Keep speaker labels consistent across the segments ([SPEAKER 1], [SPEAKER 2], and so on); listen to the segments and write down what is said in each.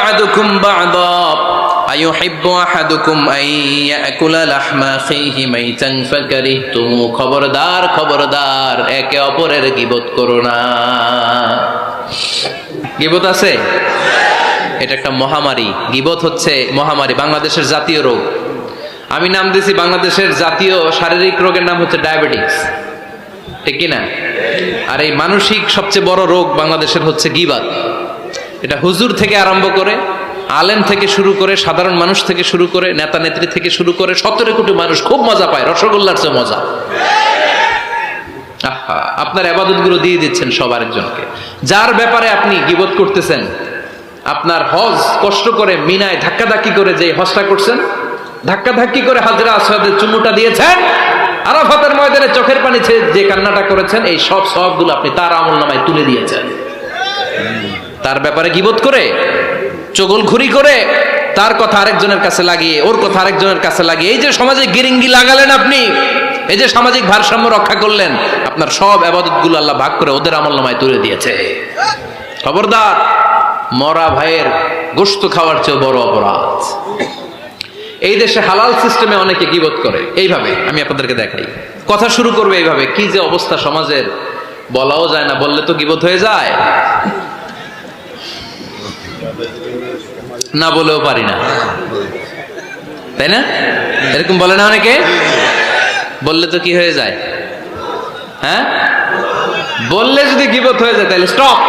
[SPEAKER 1] بعضكم بعضا أيحب أحدكم أن يأكل لحم أخيه ميتا فكرهتموه খবরদার খবরদার একে অপরের গিবত করো না গিবত আছে এটা একটা মহামারী গিবত হচ্ছে মহামারী বাংলাদেশের জাতীয় রোগ আমি নাম দিয়েছি বাংলাদেশের জাতীয় শারীরিক রোগের নাম হচ্ছে ডায়াবেটিস ঠিক কি না আর এই মানসিক সবচেয়ে বড় রোগ বাংলাদেশের হচ্ছে গিবাত এটা হুজুর থেকে আরম্ভ করে আলেম থেকে শুরু করে সাধারণ মানুষ থেকে শুরু করে নেতা নেত্রী থেকে শুরু করে সতেরো কোটি মানুষ খুব মজা পায় রসগোল্লার চেয়ে মজা। আহা, আপনার আবাদতগুলো দিয়ে দিচ্ছেন সবার একজনকে যার ব্যাপারে আপনি গিবত করতেছেন আপনার হজ কষ্ট করে মিনায় ধাক্কাধাক্কি করে যে হজটা করছেন ধাক্কাধাক্কি করে হাজরা আসওয়াদের চুমুটা দিয়েছেন আরাফাতের ময়দানে চোখের পানি যে কান্নাটা করেছেন এই সব সবগুলো আপনি তার আমল নামায় তুলে দিয়েছেন। তার ব্যাপারে গিবত করে, চগল ঘুরি করে, তার কথা আরেকজনের কাছে লাগিয়ে, ওর কথা আরেকজনের কাছে লাগিয়ে, এই যে সমাজে গিরিঙ্গি লাগালেন আপনি, এই যে সামাজিক ভারসাম্য রক্ষা করলেন, আপনার সব আবাদতগুলো আল্লাহ ভাগ করে ওদের আমল নামায় তুলে দিয়েছে। খবরদার, মরা ভাইয়ের গোস্ত খাওয়ার চেয়ে বড় অপরাধ। এই দেশে হালাল সিস্টেমে অনেকে গিবত করে, এইভাবে, আমি আপনাদেরকে দেখাই। কথা শুরু করবে এইভাবে, কি যে অবস্থা সমাজের, বলাও যায় না, বললে তো গিবত হয়ে যায়। না বলেও পারি না। তাই না? এরকম বলে না অনেকে? বললে তো কি হয়ে যায়? হ্যাঁ? বললে যদি গিবত হয়ে যায়, তাহলে স্টপ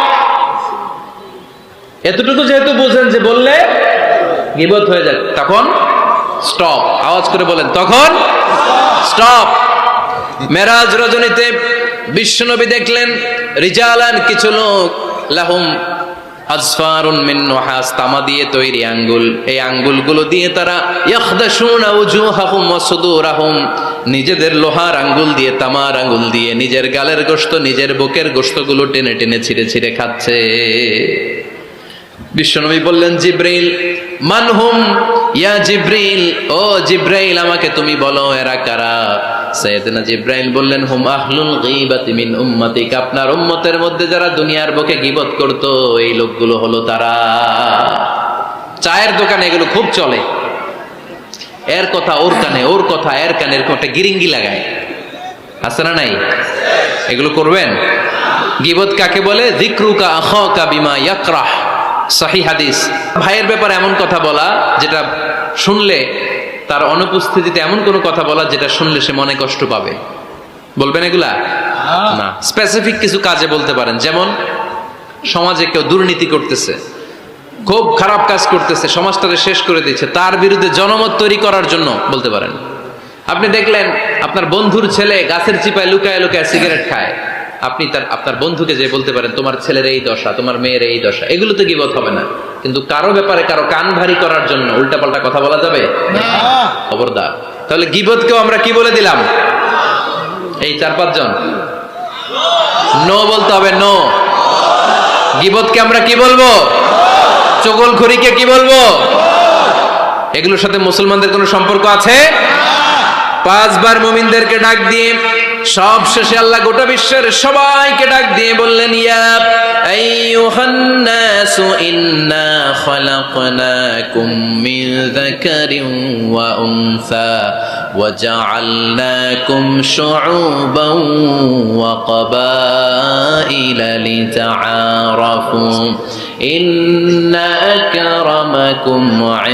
[SPEAKER 1] এতটুকু যেহেতু বুঝেন যে বললে গিবত হয়ে যায়, তখন স্টপ আওয়াজ করে বলেন, তখন স্টপ মেরাজ রজনীতে বিশ্বনবী দেখলেন, রিজালান কিছু লোক, লাহুম তামা দিয়ে তৈরি আঙ্গুল। এই আঙ্গুলগুলো দিয়ে তারা নিজেদের লোহার আঙ্গুল দিয়ে, তামার আঙ্গুল দিয়ে, নিজের গালের গোশত, নিজের বুকের গোশতগুলো টেনে টেনে ছিঁড়ে ছিঁড়ে খাচ্ছে। বিশ্বনবী বললেন, জিব্রাইল মানহুম ইয়া জিব্রাইল, ও জিব্রাইল, আমাকে তুমি বলো, এরা কারা? সৈয়দনা জিব্রাইল বললেন, হুম আহলুল আপনার উম্মতের মধ্যে যারা দুনিয়ার বুকে এই লোকগুলো হলো তারা। চায়ের দোকানে এগুলো খুব চলে। এর কথা ওর কানে, ওর কথা এর কানে গিরিঙ্গি লাগায়। আছে না নাই? এগুলো করবেন? গিবত কাকে বলে? বিমা ইয়াকরাহ। হাদিস। ভাইয়ের ব্যাপারে এমন কথা বলা, যেটা শুনলে তার অনুপস্থিতিতে এমন কোনো কথা বলা যেটা শুনলে সে মনে কষ্ট পাবে। বলবেন এগুলা? না। স্পেসিফিক কিছু কাজে বলতে পারেন। যেমন সমাজে কেউ দুর্নীতি করতেছে খুব খারাপ কাজ করতেছে সমাজটাকে শেষ করে দিচ্ছে তার বিরুদ্ধে জনমত তৈরি করার জন্য বলতে পারেন। আপনি দেখলেন আপনার বন্ধুর ছেলে গাছের চিপায় লুকায় লুকায় সিগারেট খায়। আপনি তার আপনার বন্ধুকে যে বলতে পারেন তোমার ছেলের এই দশা তোমার মেয়ের এই দশা এগুলো তো গিবত হবে না। কিন্তু কারও ব্যাপারে কারও কান ভারী করার জন্য উল্টাপাল্টা কথা বলা যাবে? খবরদার। তাহলে গিবতকেও আমরা কি বলে দিলাম? এই চার পাঁচজন। নো বলতে হবে নো। গিবতকে আমরা কি বলব? চগল খড়িকে কি বলব? এগুলোর সাথে মুসলমানদের কোনো সম্পর্ক আছে? পাঁচবার মুমিনদেরকে ডাক দিয়ে সব শেষে আল্লাহ গোটা বিশ্বের সবাইকে ডাক দিয়ে বললেন ইয়াব আইয়ুহান্নাসু ইন্না খলাকনাকুম মিন যাকারিন ওয়া উনসা ওয়া জাআলনাকুম শুউবান ওয়া ক্বাবাইলা লিতাআরাফু। ইন্না আকরামাকুম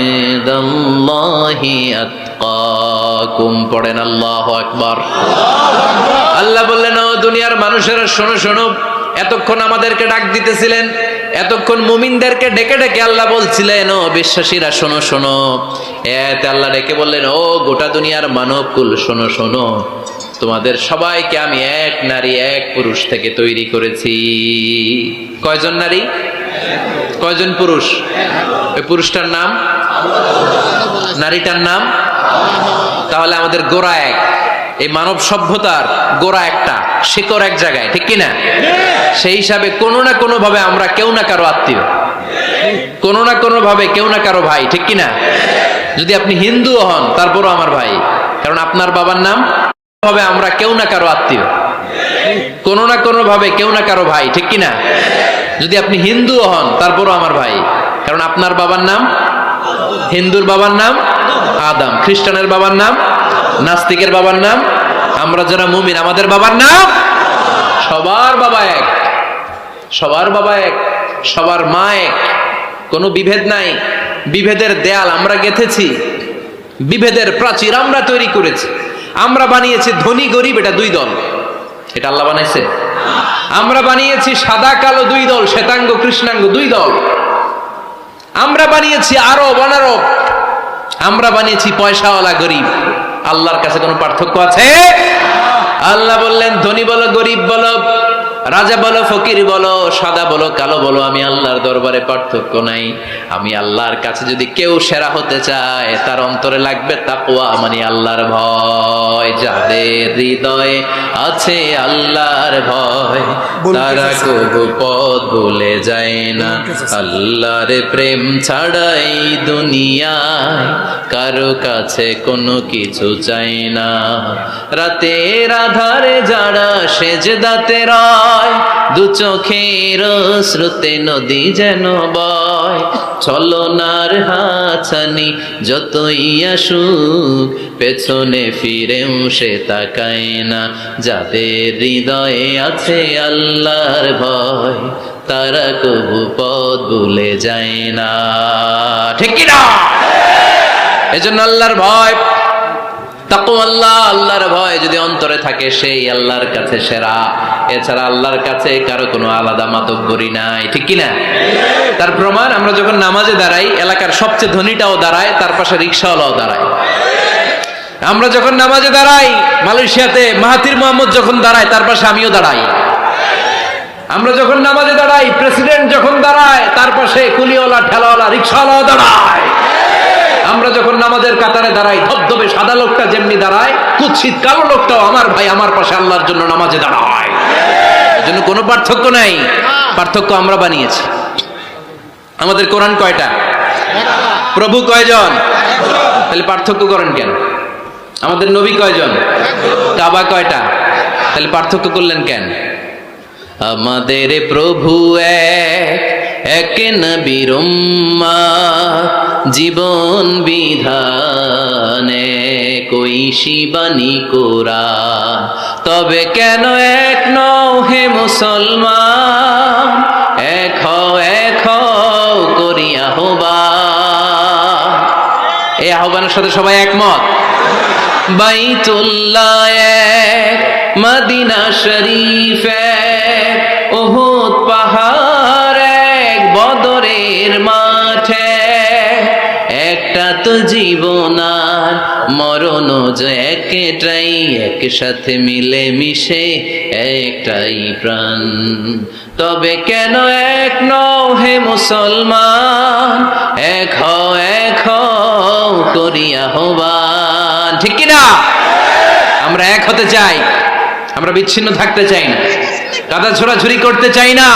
[SPEAKER 1] ইনদাল্লাহি আত আতকাকুম পড়েন, আল্লাহ আকবার। আল্লাহ বললেন, ও দুনিয়ার মানুষেরা, শোনো শোনো, এতক্ষণ আমাদেরকে ডাক দিতেছিলেন, এতক্ষণ মুমিনদেরকে ডেকে ডেকে আল্লাহ বলছিলেন, ও বিশ্বাসীরা, শোনো শোনো। এতে আল্লাহ ডেকে বললেন, ও গোটা দুনিয়ার মানব কুল শোনো শোনো, তোমাদের সবাইকে আমি এক নারী, এক পুরুষ থেকে তৈরি করেছি। কয়জন নারী? কয়জন পুরুষ? ওই পুরুষটার নাম? নারীটার নাম? তাহলে আমাদের গোড়া এক। এই মানব সভ্যতার গোড়া একটা, শিকড় এক জায়গায়, ঠিক কিনা? সেই হিসাবে কোনো না কোনো ভাবে আমরা কেউ না কারও আত্মীয়। কোনো না কোনো ভাবে কেউ না কারও ভাই, ঠিক কিনা? যদি আপনি হিন্দু হন, তারপরও আমার ভাই। কারণ আপনার বাবার নাম? ভাবে আমরা কেউ না কারও আত্মীয়। কোনো না কোনো ভাবে কেউ না কারও ভাই, ঠিক কিনা? যদি আপনি হিন্দু হন, তারপরও আমার ভাই। কারণ আপনার বাবার নাম? হিন্দুর বাবার নাম আদম, খ্রিস্টানের বাবার নাম নাস্তিকের বাবার নাম, আমরা যারা মুমিন, আমাদের বাবার নাম সবার বাবা এক, সবার বাবা এক, সবার মা এক, কোনো বিভেদ নাই, বিভেদের দেয়াল আমরা গেথেছি, বিভেদের প্রাচীর আমরা তৈরি করেছি, আমরা বানিয়েছি ধনী গরিব, এটা দুই দল, এটা আল্লাহ বানাইছে, আমরা বানিয়েছি সাদা কালো দুই দল, শ্বেতাঙ্গ কৃষ্ণাঙ্গ দুই দল আমরা বানিয়েছি আরব, অনারব। আমরা বানিয়েছি পয়সাওয়ালা গরিব। আল্লাহর কাছে কোনো পার্থক্য আছে? আল্লাহ বললেন, ধনী বলো, গরিব বলো। রাজা বলো ফকির বলো সাদা বলো কালো বলো আমি আল্লাহর দরবারে পার্থক্য নাই। আমি আল্লাহর কাছে যদি কেউ সেরা হতে চায় তার অন্তরে লাগবে তাকওয়া মানে আল্লাহর ভয়। যাদের হৃদয়ে আছে আল্লাহর ভয় তারা কবু পথ ভুলে যায় না। আল্লাহর প্রেম ছাড়াই দুনিয়ায় কারও কাছে কোনো কিছু চাই না। রাতের আধারে যারা সেজদাতে রয় দু চোখের শ্রুতে নদী যেন বয়। ছলনার হাছানি যতই আসুক, পেছনে ফিরেও সে তাকায় না। যাদের হৃদয়ে আছে আল্লাহর ভয়, তারা কবু পথ ভুলে যায় না। ঠিক না এজন্য আল্লাহর ভয় তাকু আল্লাহ আল্লাহর ভয় যদি অন্তরে থাকে, সেই আল্লাহর কাছে সেরা। এছাড়া আল্লাহর কাছে কারও কোনো আলাদা মাতব্বরি নাই, ঠিক কি না তার প্রমাণ, আমরা যখন নামাজে দাঁড়াই, এলাকার সবচেয়ে ধনীটাও দাঁড়ায়, তার পাশে রিক্সাওয়ালাও দাঁড়ায়। আমরা যখন নামাজে দাঁড়াই, মালয়েশিয়াতে মাহাতির মোহাম্মদ যখন দাঁড়ায়, তার পাশে আমিও দাঁড়াই। আমরা যখন নামাজে দাঁড়াই, প্রেসিডেন্ট যখন দাঁড়ায়, তার পাশে কুলিওয়ালা, ঠেলাওয়ালা, রিক্সাওয়ালাও দাঁড়ায়। আমরা যখন নামাজের কাতারে দাঁড়াই, ধবধবে সাদা লোকটা যেমনি দাঁড়ায়, কুৎসিত কালো লোকটাও আমার ভাই আমার পাশে আল্লাহর জন্য নামাজে দাঁড়ায়। এজন্য কোনো পার্থক্য নাই। পার্থক্য আমরা বানিয়েছি। আমাদের কোরআন কয়টা? প্রভু কয়জন? তাহলে পার্থক্য করেন কেন? আমাদের নবী কয়জন? কাবা কয়টা? তাহলে পার্থক্য করলেন কেন? আমাদের প্রভু এক এক নবীর জীবন বিধানে কই শিবানী কোরআন তবে কেন এক নও হে মুসলমান? এক হও এক হও করিয়া হবা এই আহ্বানের সাথে সবাই একমত? বাইতুল্লাহ এক, মদিনা শরীফ এক, উহুদ পাহাড় এক, বদরের মাঠে একটা তো জীবন আর মরণ যে একটাই, একসাথে মিলে মিশে একটাই প্রাণ। তবে কেন এক নও হে মুসলমান, এক হও, এক করিয়া হবান ঠিক কিনা আমরা এক হতে চাই, আমরা বিচ্ছিন্ন থাকতে চাই না কাদা ছোড়াছুরি করতে চাই না,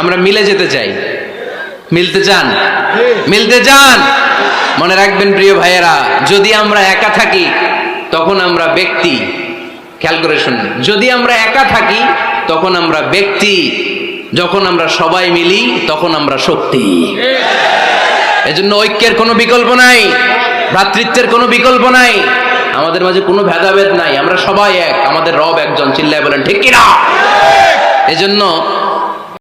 [SPEAKER 1] আমরা মিলে যেতে চাই। মিলতে চান? মিলতে চান? মনে রাখবেন প্রিয় ভাইয়েরা, যদি আমরা একা থাকি, তখন আমরা ব্যক্তি। খেয়াল করে শুনুন, যদি আমরা একা থাকি, তখন আমরা ব্যক্তি। যখন আমরা সবাই মিলি, তখন আমরা শক্তি। এজন্য ঐক্যের কোনো বিকল্প নাই, ভ্রাতৃত্বের কোনো বিকল্প নাই, আমাদের মাঝে কোনো ভেদাভেদ নাই, আমরা সবাই এক, আমাদের রব একজন, চিল্লায় বলেন, ঠিক কিনা? এজন্য